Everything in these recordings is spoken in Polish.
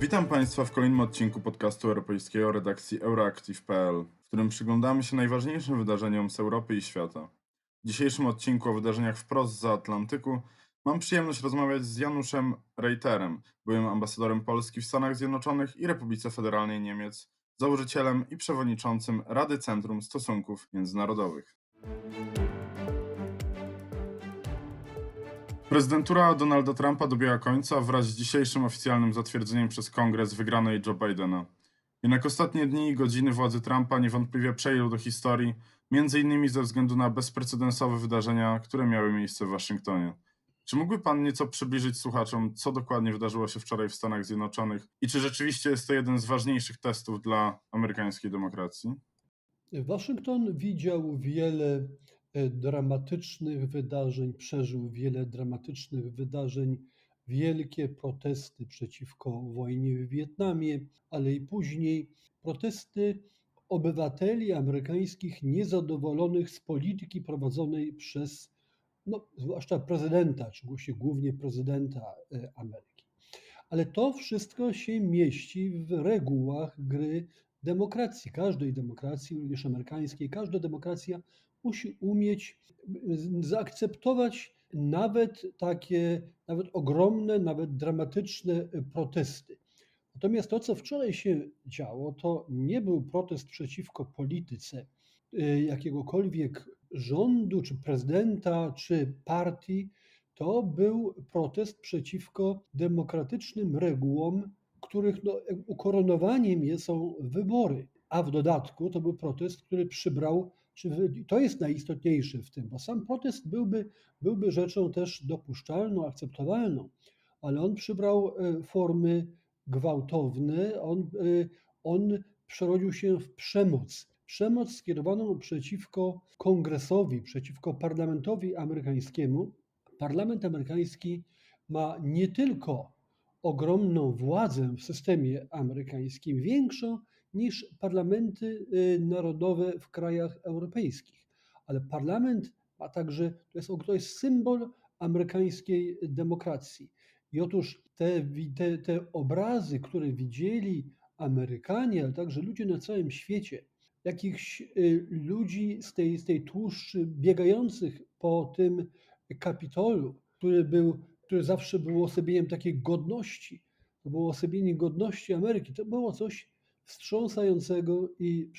Witam Państwa w kolejnym odcinku podcastu europejskiego redakcji Euroactiv.pl, w którym przyglądamy się najważniejszym wydarzeniom z Europy i świata. W dzisiejszym odcinku o wydarzeniach wprost za Atlantyku mam przyjemność rozmawiać z Januszem Reiterem, byłym ambasadorem Polski w Stanach Zjednoczonych i Republice Federalnej Niemiec, założycielem i przewodniczącym Rady Centrum Stosunków Międzynarodowych. Prezydentura Donalda Trumpa dobiega końca wraz z dzisiejszym oficjalnym zatwierdzeniem przez Kongres wygranej Joe Bidena. Jednak ostatnie dni i godziny władzy Trumpa niewątpliwie przejdą do historii, między innymi ze względu na bezprecedensowe wydarzenia, które miały miejsce w Waszyngtonie. Czy mógłby Pan nieco przybliżyć słuchaczom, co dokładnie wydarzyło się wczoraj w Stanach Zjednoczonych i czy rzeczywiście jest to jeden z ważniejszych testów dla amerykańskiej demokracji? Waszyngton widział wiele dramatycznych wydarzeń, przeżył wiele dramatycznych wydarzeń, wielkie protesty przeciwko wojnie w Wietnamie, ale i później protesty obywateli amerykańskich niezadowolonych z polityki prowadzonej przez, no, zwłaszcza prezydenta, czy głównie prezydenta e, Ameryki. Ale to wszystko się mieści w regułach gry demokracji, każdej demokracji, również amerykańskiej, każda demokracja musi umieć zaakceptować nawet takie, nawet ogromne, nawet dramatyczne protesty. Natomiast to, co wczoraj się działo, to nie był protest przeciwko polityce y, jakiegokolwiek rządu, czy prezydenta, czy partii. To był protest przeciwko demokratycznym regułom których no, ukoronowaniem są wybory. A w dodatku to był protest, który przybrał, czy to jest najistotniejsze w tym, bo sam protest byłby, byłby rzeczą też dopuszczalną, akceptowalną, ale on przybrał e, formy gwałtowne, on, e, on przerodził się w przemoc. Przemoc skierowaną przeciwko kongresowi, przeciwko parlamentowi amerykańskiemu. Parlament amerykański ma nie tylko ogromną władzę w systemie amerykańskim, większą niż parlamenty y, narodowe w krajach europejskich. Ale parlament ma także, to jest, to jest symbol amerykańskiej demokracji. I otóż te, te, te obrazy, które widzieli Amerykanie, ale także ludzie na całym świecie, jakichś y, ludzi z tej, z tej tłuszczy biegających po tym Kapitolu, który był które zawsze było osobieniem takiej godności. To było osobienie godności Ameryki. To było coś wstrząsającego i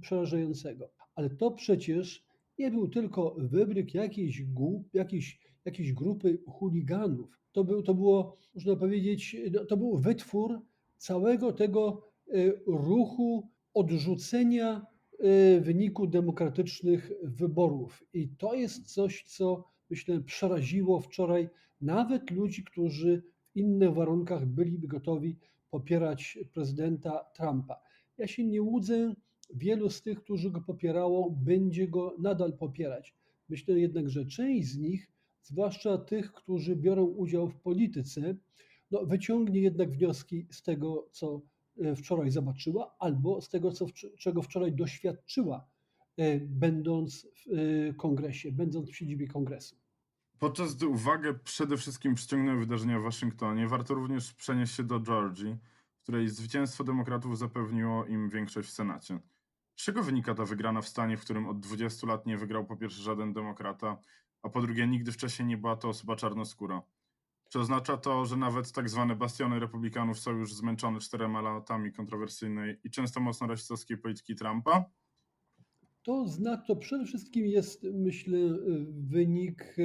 przerażającego. Ale to przecież nie był tylko wybryk jakiejś, głup, jakiejś, jakiejś grupy chuliganów. To, był, to było, można powiedzieć, no, to był wytwór całego tego e, ruchu odrzucenia e, wyniku demokratycznych wyborów. I to jest coś, co myślę przeraziło wczoraj nawet ludzi, którzy w innych warunkach byliby gotowi popierać prezydenta Trumpa. Ja się nie łudzę, wielu z tych, którzy go popierało, będzie go nadal popierać. Myślę jednak, że część z nich, zwłaszcza tych, którzy biorą udział w polityce, no, wyciągnie jednak wnioski z tego, co e, wczoraj zobaczyła, albo z tego, co, czego wczoraj doświadczyła, e, będąc w e, kongresie, będąc w siedzibie kongresu. Podczas gdy uwagę przede wszystkim przyciągnęły wydarzenia w Waszyngtonie, warto również przenieść się do Georgii, w której zwycięstwo demokratów zapewniło im większość w Senacie. Z czego wynika ta wygrana w stanie, w którym od 20 lat nie wygrał po pierwsze żaden demokrata, a po drugie nigdy wcześniej nie była to osoba czarnoskóra? Czy oznacza to, że nawet tak zwane bastiony republikanów są już zmęczone czterema latami kontrowersyjnej i często mocno rasistowskiej polityki Trumpa? To, zna, to przede wszystkim jest, myślę, wynik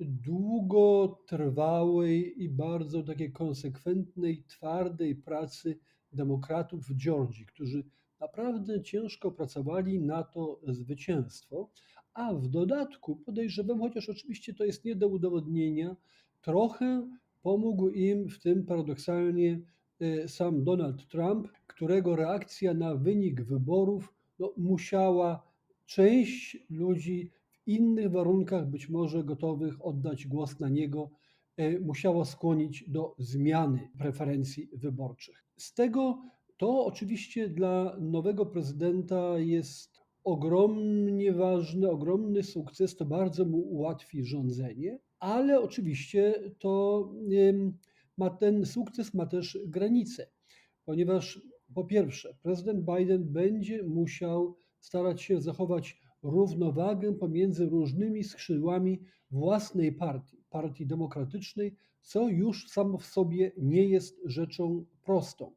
długotrwałej i bardzo takiej konsekwentnej, twardej pracy demokratów w Georgii, którzy naprawdę ciężko pracowali na to zwycięstwo, a w dodatku podejrzewam, chociaż oczywiście to jest nie do udowodnienia, trochę pomógł im w tym paradoksalnie e, sam Donald Trump, którego reakcja na wynik wyborów no, musiała część ludzi innych warunkach, być może gotowych oddać głos na niego, e, musiało skłonić do zmiany preferencji wyborczych. Z tego to oczywiście dla nowego prezydenta jest ogromnie ważny, ogromny sukces, to bardzo mu ułatwi rządzenie, ale oczywiście to ma ten sukces ma też granice, ponieważ po pierwsze, prezydent Biden będzie musiał starać się zachować równowagę pomiędzy różnymi skrzydłami własnej partii, partii demokratycznej, co już samo w sobie nie jest rzeczą prostą.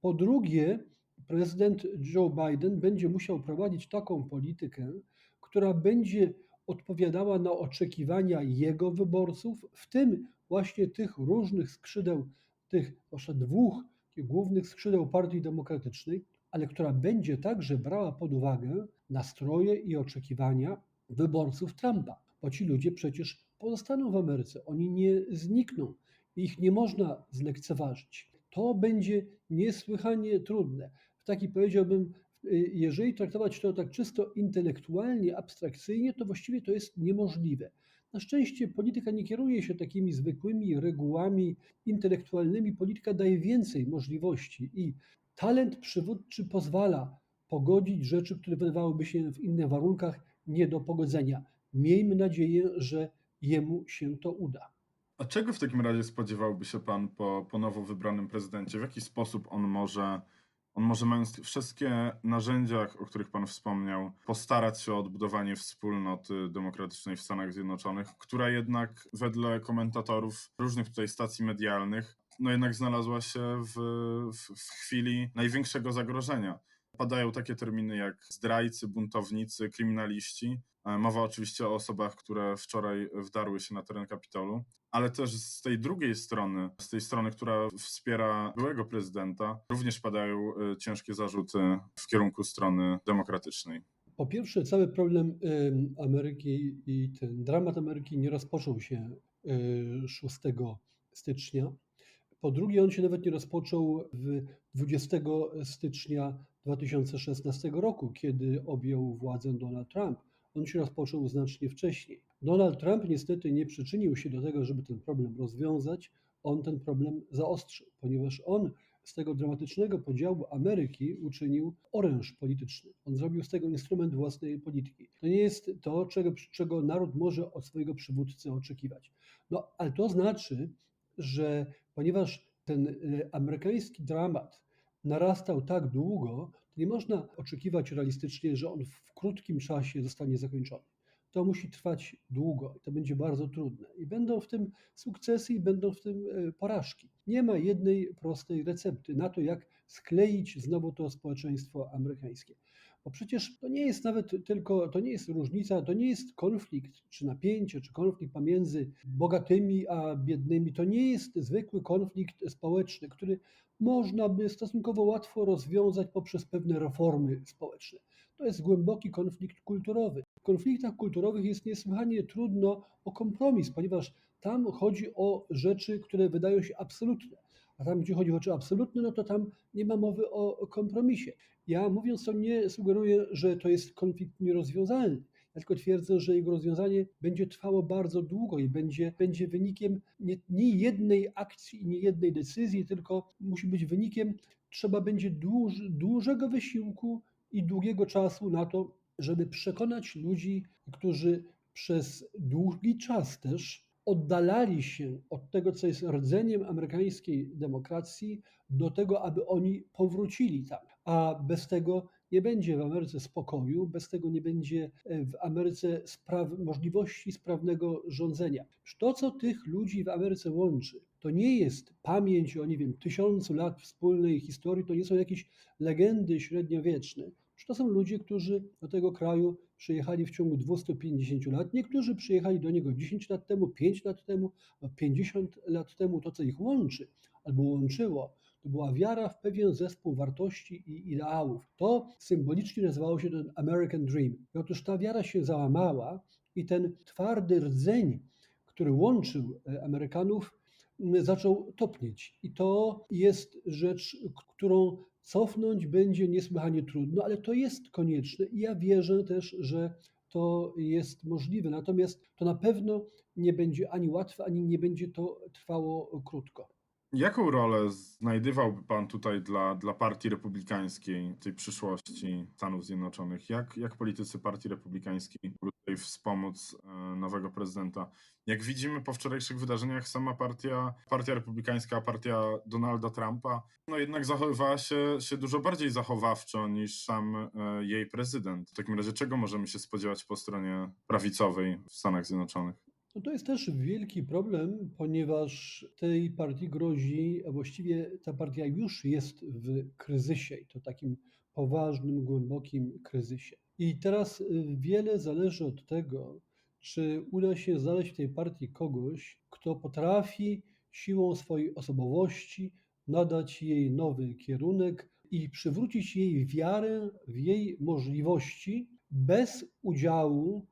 Po drugie, prezydent Joe Biden będzie musiał prowadzić taką politykę, która będzie odpowiadała na oczekiwania jego wyborców, w tym właśnie tych różnych skrzydeł, tych dwóch głównych skrzydeł Partii Demokratycznej, ale która będzie także brała pod uwagę nastroje i oczekiwania wyborców Trumpa, bo ci ludzie przecież pozostaną w Ameryce, oni nie znikną, ich nie można zlekceważyć. To będzie niesłychanie trudne. W taki powiedziałbym, jeżeli traktować to tak czysto intelektualnie, abstrakcyjnie, to właściwie to jest niemożliwe. Na szczęście polityka nie kieruje się takimi zwykłymi regułami intelektualnymi. Polityka daje więcej możliwości i talent przywódczy pozwala pogodzić rzeczy, które wydawałyby się w innych warunkach nie do pogodzenia. Miejmy nadzieję, że jemu się to uda. A czego w takim razie spodziewałby się pan po, po nowo wybranym prezydencie? W jaki sposób on może, on może mając wszystkie narzędzia, o których pan wspomniał, postarać się o odbudowanie wspólnoty demokratycznej w Stanach Zjednoczonych, która jednak wedle komentatorów różnych tutaj stacji medialnych, no jednak znalazła się w, w, w chwili największego zagrożenia. Padają takie terminy jak zdrajcy, buntownicy, kryminaliści. E, Mowa oczywiście o osobach, które wczoraj wdarły się na teren Kapitolu, ale też z tej drugiej strony, z tej strony, która wspiera byłego prezydenta, również padają e, ciężkie zarzuty w kierunku strony demokratycznej. Po pierwsze, cały problem em, Ameryki i ten dramat Ameryki nie rozpoczął się e, 6 stycznia. Po drugie, on się nawet nie rozpoczął w 20 stycznia 2016 roku, kiedy objął władzę Donald Trump. On się rozpoczął znacznie wcześniej. Donald Trump niestety nie przyczynił się do tego, żeby ten problem rozwiązać. On ten problem zaostrzył, ponieważ on z tego dramatycznego podziału Ameryki uczynił oręż polityczny. On zrobił z tego instrument własnej polityki. To nie jest to, czego, czego naród może od swojego przywódcy oczekiwać. No, ale to znaczy, że ponieważ ten y, amerykański dramat narastał tak długo, to nie można oczekiwać realistycznie, że on w krótkim czasie zostanie zakończony. To musi trwać długo i to będzie bardzo trudne. I będą w tym sukcesy i będą w tym e, porażki. Nie ma jednej prostej recepty na to, jak skleić znowu to społeczeństwo amerykańskie. Bo przecież to nie jest nawet tylko, to nie jest różnica, to nie jest konflikt, czy napięcie, czy konflikt pomiędzy bogatymi a biednymi. To nie jest zwykły konflikt społeczny, który można by stosunkowo łatwo rozwiązać poprzez pewne reformy społeczne. To jest głęboki konflikt kulturowy. W konfliktach kulturowych jest niesłychanie trudno o kompromis, ponieważ tam chodzi o rzeczy, które wydają się absolutne. A tam, gdzie chodzi o rzeczy absolutne, no to tam nie ma mowy o kompromisie. Ja mówiąc to nie sugeruję, że to jest konflikt nierozwiązalny. Ja tylko twierdzę, że jego rozwiązanie będzie trwało bardzo długo i będzie, będzie wynikiem nie, nie jednej akcji i nie jednej decyzji, tylko musi być wynikiem, trzeba będzie dłuż, dużego wysiłku i długiego czasu na to, żeby przekonać ludzi, którzy przez długi czas też oddalali się od tego, co jest rdzeniem amerykańskiej demokracji, do tego, aby oni powrócili tam. A bez tego nie będzie w Ameryce spokoju, bez tego nie będzie e, w Ameryce spraw, możliwości sprawnego rządzenia. To, co tych ludzi w Ameryce łączy, to nie jest pamięć o, nie wiem, tysiącu lat wspólnej historii, to nie są jakieś legendy średniowieczne. To są ludzie, którzy do tego kraju przyjechali w ciągu 250 lat. Niektórzy przyjechali do niego 10 lat temu, 5 lat temu, 50 lat temu. To, co ich łączy albo łączyło, to była wiara w pewien zespół wartości i ideałów. To symbolicznie nazywało się ten American Dream. I otóż ta wiara się załamała i ten twardy rdzeń, który łączył e, Amerykanów, zaczął topnieć. I to jest rzecz, którą cofnąć będzie niesłychanie trudno, ale to jest konieczne i ja wierzę też, że to jest możliwe. Natomiast to na pewno nie będzie ani łatwe, ani nie będzie to trwało krótko. Jaką rolę znajdowałby pan tutaj dla, dla Partii Republikańskiej, tej przyszłości Stanów Zjednoczonych? Jak, jak politycy Partii Republikańskiej mogą wspomóc e, nowego prezydenta? Jak widzimy po wczorajszych wydarzeniach, sama partia, partia republikańska, partia Donalda Trumpa, no jednak zachowywała się, się dużo bardziej zachowawczo niż sam e, jej prezydent. W takim razie czego możemy się spodziewać po stronie prawicowej w Stanach Zjednoczonych? No to jest też wielki problem, ponieważ tej partii grozi, a właściwie ta partia już jest w kryzysie i to takim poważnym, głębokim kryzysie. I teraz y, wiele zależy od tego, czy uda się znaleźć w tej partii kogoś, kto potrafi siłą swojej osobowości nadać jej nowy kierunek i przywrócić jej wiarę w jej możliwości bez udziału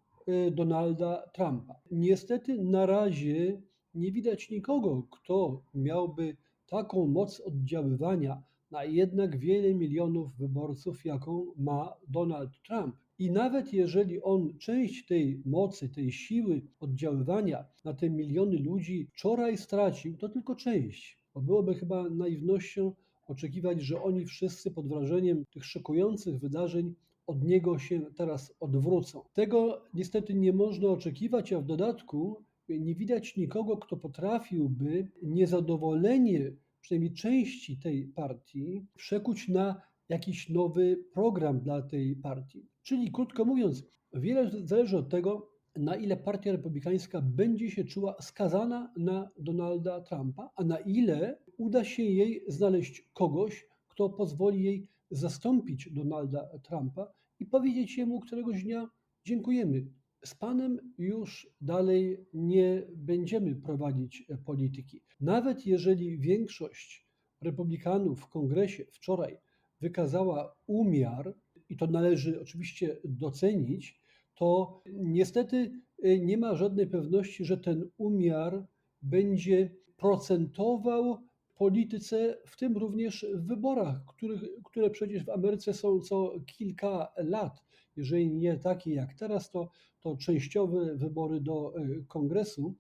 Donalda Trumpa. Niestety na razie nie widać nikogo, kto miałby taką moc oddziaływania na jednak wiele milionów wyborców, jaką ma Donald Trump. I nawet jeżeli on część tej mocy, tej siły oddziaływania na te miliony ludzi wczoraj stracił, to tylko część. Bo byłoby chyba naiwnością oczekiwać, że oni wszyscy pod wrażeniem tych szokujących wydarzeń od niego się teraz odwrócą. Tego niestety nie można oczekiwać, a w dodatku nie widać nikogo, kto potrafiłby niezadowolenie przynajmniej części tej partii przekuć na jakiś nowy program dla tej partii. Czyli krótko mówiąc, wiele zależy od tego, na ile Partia Republikańska będzie się czuła skazana na Donalda Trumpa, a na ile uda się jej znaleźć kogoś, kto pozwoli jej zastąpić Donalda Trumpa i powiedzieć jemu któregoś dnia: Dziękujemy. Z panem już dalej nie będziemy prowadzić polityki. Nawet jeżeli większość republikanów w kongresie wczoraj wykazała umiar, i to należy oczywiście docenić, to niestety nie ma żadnej pewności, że ten umiar będzie procentował polityce, w tym również w wyborach, których, które przecież w Ameryce są co kilka lat. Jeżeli nie takie jak teraz, to, to częściowe wybory do y, kongresu,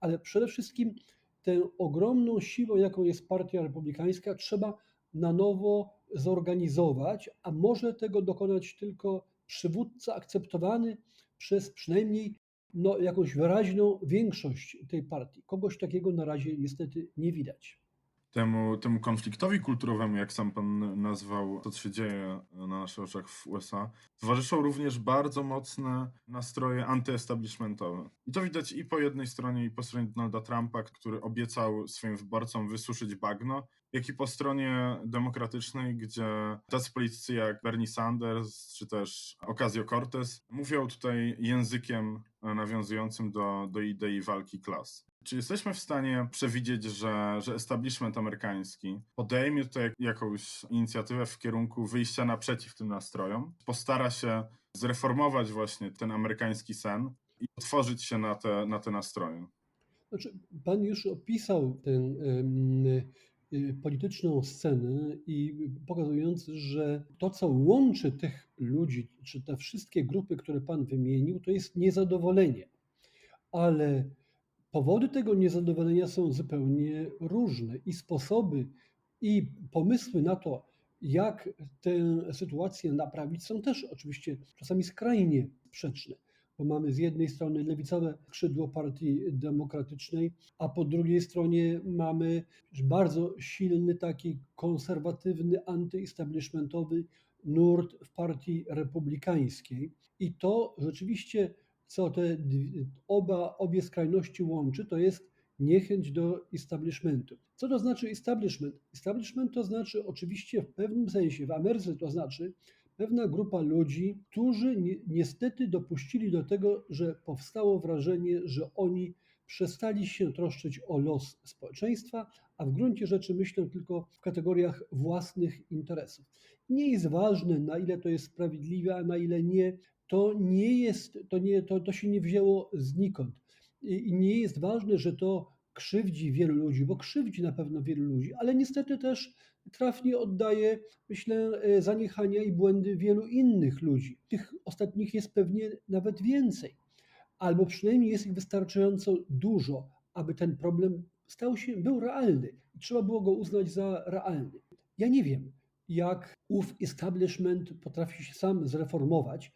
ale przede wszystkim tę ogromną siłą, jaką jest Partia Republikańska, trzeba na nowo zorganizować, a może tego dokonać tylko przywódca akceptowany przez przynajmniej no, jakąś wyraźną większość tej partii. Kogoś takiego na razie niestety nie widać. Temu, temu konfliktowi kulturowemu, jak sam pan nazwał, to co się dzieje na naszych oczach w USA, towarzyszą również bardzo mocne nastroje antyestablishmentowe. I to widać i po jednej stronie, i po stronie Donalda Trumpa, który obiecał swoim wyborcom wysuszyć bagno, jak i po stronie demokratycznej, gdzie tacy politycy jak Bernie Sanders czy też Ocasio-Cortez mówią tutaj językiem nawiązującym do, do idei walki klas. Czy jesteśmy w stanie przewidzieć, że, że establishment amerykański podejmie tutaj jakąś inicjatywę w kierunku wyjścia naprzeciw tym nastrojom, postara się zreformować właśnie ten amerykański sen i otworzyć się na te, na te nastroje? Znaczy, pan już opisał tę y, polityczną scenę i pokazując, że to, co łączy tych ludzi, czy te wszystkie grupy, które pan wymienił, to jest niezadowolenie. Ale powody tego niezadowolenia są zupełnie różne i sposoby i pomysły na to, jak tę sytuację naprawić, są też oczywiście czasami skrajnie sprzeczne bo mamy z jednej strony lewicowe skrzydło Partii Demokratycznej, a po drugiej stronie mamy bardzo silny, taki konserwatywny, antyestablishmentowy nurt w Partii Republikańskiej. I to rzeczywiście, co te oba, obie skrajności łączy, to jest niechęć do establishmentu. Co to znaczy establishment? Establishment to znaczy oczywiście w pewnym sensie, w Ameryce to znaczy pewna grupa ludzi, którzy ni niestety dopuścili do tego, że powstało wrażenie, że oni przestali się troszczyć o los społeczeństwa, a w gruncie rzeczy myślą tylko w kategoriach własnych interesów. Nie jest ważne, na ile to jest sprawiedliwe, a na ile nie. To nie jest, to, nie, to, to się nie wzięło znikąd. I, nie jest ważne, że to krzywdzi wielu ludzi, bo krzywdzi na pewno wielu ludzi, ale niestety też trafnie oddaje, myślę, e, zaniechania i błędy wielu innych ludzi. Tych ostatnich jest pewnie nawet więcej, albo przynajmniej jest ich wystarczająco dużo, aby ten problem stał się, był realny. Trzeba było go uznać za realny. Ja nie wiem, jak ów establishment potrafi się sam zreformować.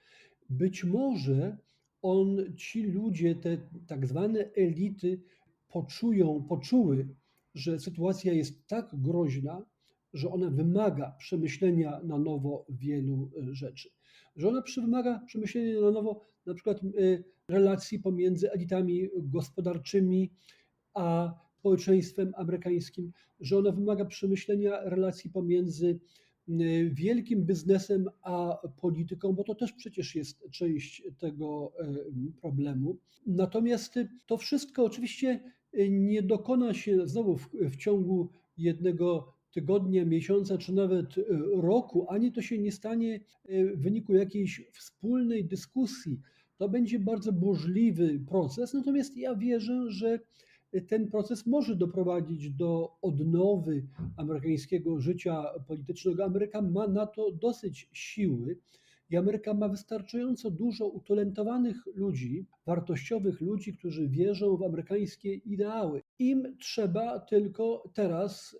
Być może on, ci ludzie, te tak zwane elity poczują, poczuły, że sytuacja jest tak groźna, że ona wymaga przemyślenia na nowo wielu e, rzeczy. Że ona wymaga przemyślenia na nowo na przykład e, relacji pomiędzy elitami gospodarczymi a społeczeństwem amerykańskim, że ona wymaga przemyślenia relacji pomiędzy wielkim biznesem a polityką, bo to też przecież jest część tego e, problemu. Natomiast to wszystko oczywiście e, nie dokona się znowu w, w ciągu jednego tygodnia, miesiąca czy nawet roku, ani to się nie stanie w wyniku jakiejś wspólnej dyskusji. To będzie bardzo burzliwy proces, natomiast ja wierzę, że ten proces może doprowadzić do odnowy amerykańskiego życia politycznego. Ameryka ma na to dosyć siły i Ameryka ma wystarczająco dużo utalentowanych ludzi, wartościowych ludzi, którzy wierzą w amerykańskie ideały. Im trzeba tylko teraz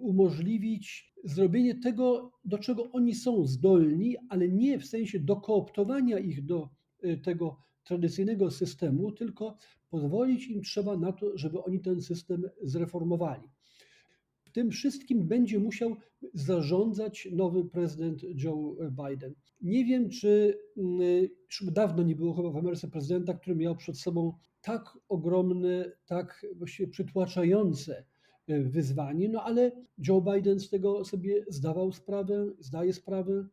umożliwić zrobienie tego, do czego oni są zdolni, ale nie w sensie dokooptowania ich do y, tego tradycyjnego systemu, tylko pozwolić im trzeba na to, żeby oni ten system zreformowali. W tym wszystkim będzie musiał zarządzać nowy prezydent Joe Biden. Nie wiem, czy mm, już dawno nie było chyba w Ameryce prezydenta, który miał przed sobą tak ogromne, tak właściwie przytłaczające e, wyzwanie, no ale Joe Biden z tego sobie zdawał sprawę, zdaje sprawę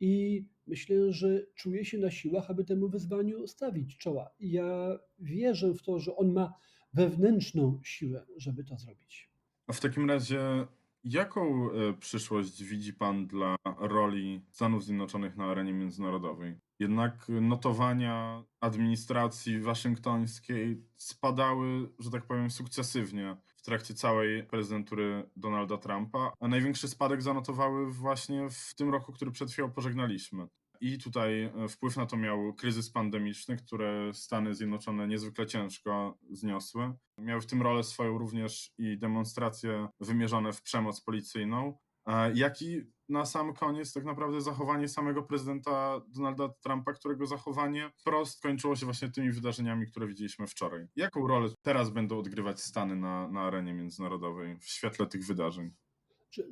i myślę, że czuje się na siłach, aby temu wyzwaniu stawić czoła. Ja wierzę w to, że on ma wewnętrzną siłę, żeby to zrobić. A w takim razie, jaką e, przyszłość widzi Pan dla roli Stanów Zjednoczonych na arenie międzynarodowej? Jednak notowania administracji waszyngtońskiej spadały, że tak powiem, sukcesywnie trakcie całej prezydentury Donalda Trumpa, a największy spadek zanotowały właśnie w tym roku, który przed chwilą pożegnaliśmy. I tutaj e, wpływ na to miał kryzys pandemiczny, które Stany Zjednoczone niezwykle ciężko zniosły. Miały w tym rolę swoją również i demonstracje wymierzone w przemoc policyjną, jak i na sam koniec tak naprawdę zachowanie samego prezydenta Donalda Trumpa, którego zachowanie wprost kończyło się właśnie tymi wydarzeniami, które widzieliśmy wczoraj. Jaką rolę teraz będą odgrywać Stany na, na arenie międzynarodowej w świetle tych wydarzeń?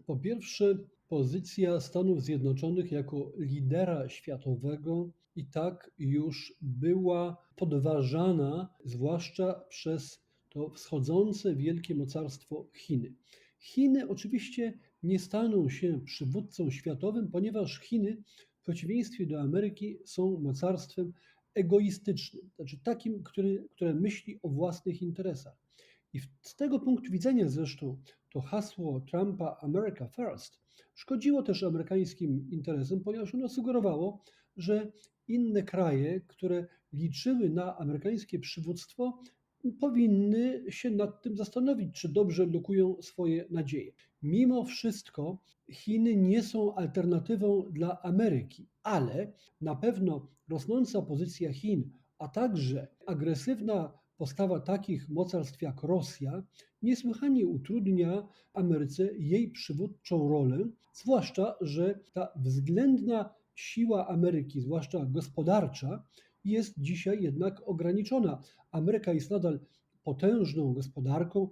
Po pierwsze, pozycja Stanów Zjednoczonych jako lidera światowego i tak już była podważana, zwłaszcza przez to wschodzące wielkie mocarstwo Chiny. Chiny oczywiście nie staną się przywódcą światowym, ponieważ Chiny w przeciwieństwie do Ameryki są mocarstwem egoistycznym, znaczy takim, który, które myśli o własnych interesach. I z tego punktu widzenia zresztą to hasło Trumpa America First szkodziło też amerykańskim interesom, ponieważ ono sugerowało, że inne kraje, które liczyły na amerykańskie przywództwo, powinny się nad tym zastanowić, czy dobrze lokują swoje nadzieje. Mimo wszystko Chiny nie są alternatywą dla Ameryki, ale na pewno rosnąca pozycja Chin, a także agresywna postawa takich mocarstw jak Rosja niesłychanie utrudnia Ameryce jej przywódczą rolę, zwłaszcza, że ta względna siła Ameryki, zwłaszcza gospodarcza, jest dzisiaj jednak ograniczona. Ameryka jest nadal potężną gospodarką,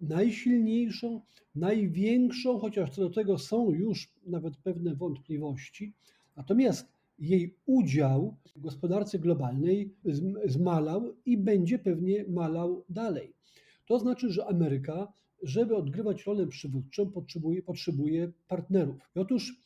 najsilniejszą, największą, chociaż co do tego są już nawet pewne wątpliwości. Natomiast jej udział w gospodarce globalnej zm- zmalał i będzie pewnie malał dalej. To znaczy, że Ameryka, żeby odgrywać rolę przywódczą, potrzebuje, potrzebuje partnerów. I Otóż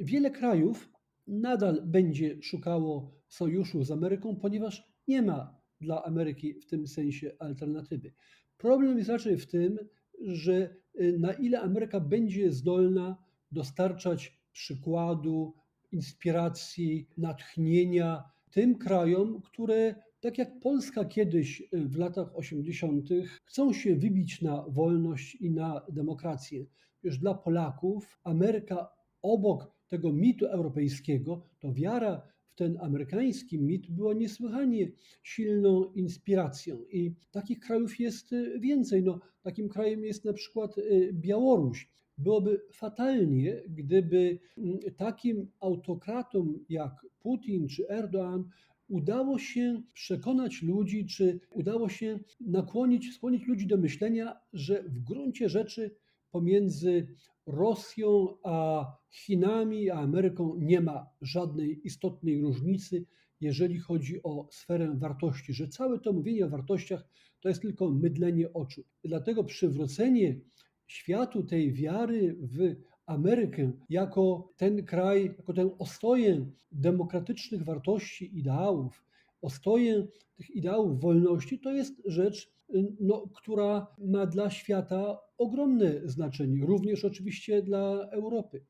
wiele krajów nadal będzie szukało sojuszu z Ameryką, ponieważ nie ma dla Ameryki w tym sensie alternatywy. Problem jest raczej w tym, że y, na ile Ameryka będzie zdolna dostarczać przykładu, inspiracji, natchnienia tym krajom, które tak jak Polska kiedyś y, w latach 80. chcą się wybić na wolność i na demokrację. Już dla Polaków Ameryka obok tego mitu europejskiego to wiara w ten amerykański mit była niesłychanie silną inspiracją. I takich krajów jest y, więcej. No, takim krajem jest na przykład y, Białoruś. Byłoby fatalnie, gdyby mm, takim autokratom jak Putin czy Erdoğan udało się przekonać ludzi, czy udało się nakłonić, skłonić ludzi do myślenia, że w gruncie rzeczy pomiędzy Rosją a Chinami, a Ameryką nie ma żadnej istotnej różnicy, jeżeli chodzi o sferę wartości, że całe to mówienie o wartościach to jest tylko mydlenie oczu. Dlatego przywrócenie światu tej wiary w Amerykę jako ten kraj, jako tę ostoję demokratycznych wartości, ideałów, ostoję tych ideałów wolności, to jest rzecz, no, która ma dla świata ogromne znaczenie, również oczywiście dla Europy.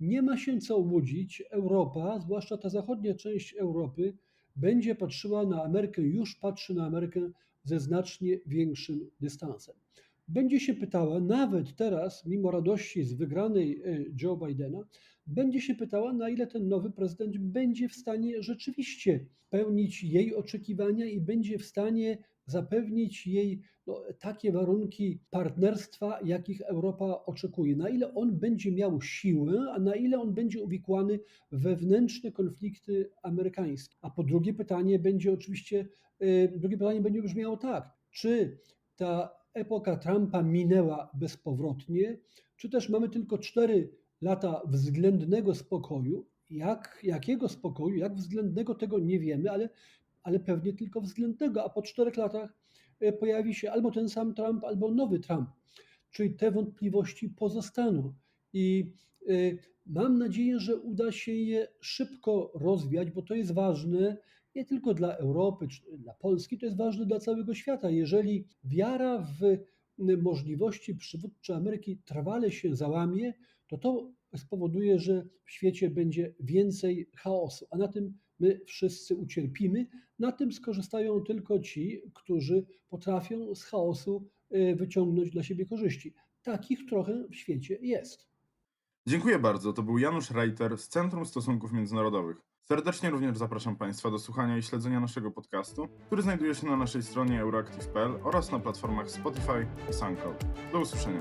Nie ma się co łudzić, Europa, zwłaszcza ta zachodnia część Europy, będzie patrzyła na Amerykę, już patrzy na Amerykę ze znacznie większym dystansem będzie się pytała, nawet teraz, mimo radości z wygranej e, Joe Bidena, będzie się pytała, na ile ten nowy prezydent będzie w stanie rzeczywiście spełnić jej oczekiwania i będzie w stanie zapewnić jej no, takie warunki partnerstwa, jakich Europa oczekuje. Na ile on będzie miał siłę, a na ile on będzie uwikłany wewnętrzne konflikty amerykańskie. A po drugie pytanie będzie oczywiście, e, drugie pytanie będzie brzmiało tak, czy ta epoka Trumpa minęła bezpowrotnie, czy też mamy tylko 4 lata względnego spokoju. Jak, jakiego spokoju, jak względnego, tego nie wiemy, ale, ale pewnie tylko względnego, a po 4 latach e, pojawi się albo ten sam Trump, albo nowy Trump. Czyli te wątpliwości pozostaną. I y, mam nadzieję, że uda się je szybko rozwiać, bo to jest ważne nie tylko dla Europy czy dla Polski, to jest ważne dla całego świata. Jeżeli wiara w możliwości przywódcze Ameryki trwale się załamie, to to spowoduje, że w świecie będzie więcej chaosu, a na tym my wszyscy ucierpimy. Na tym skorzystają tylko ci, którzy potrafią z chaosu y, wyciągnąć dla siebie korzyści. Takich trochę w świecie jest. Dziękuję bardzo. To był Janusz Reiter z Centrum Stosunków Międzynarodowych. Serdecznie również zapraszam Państwa do słuchania i śledzenia naszego podcastu, który znajduje się na naszej stronie euroactiv.pl oraz na platformach Spotify i SoundCloud. Do usłyszenia.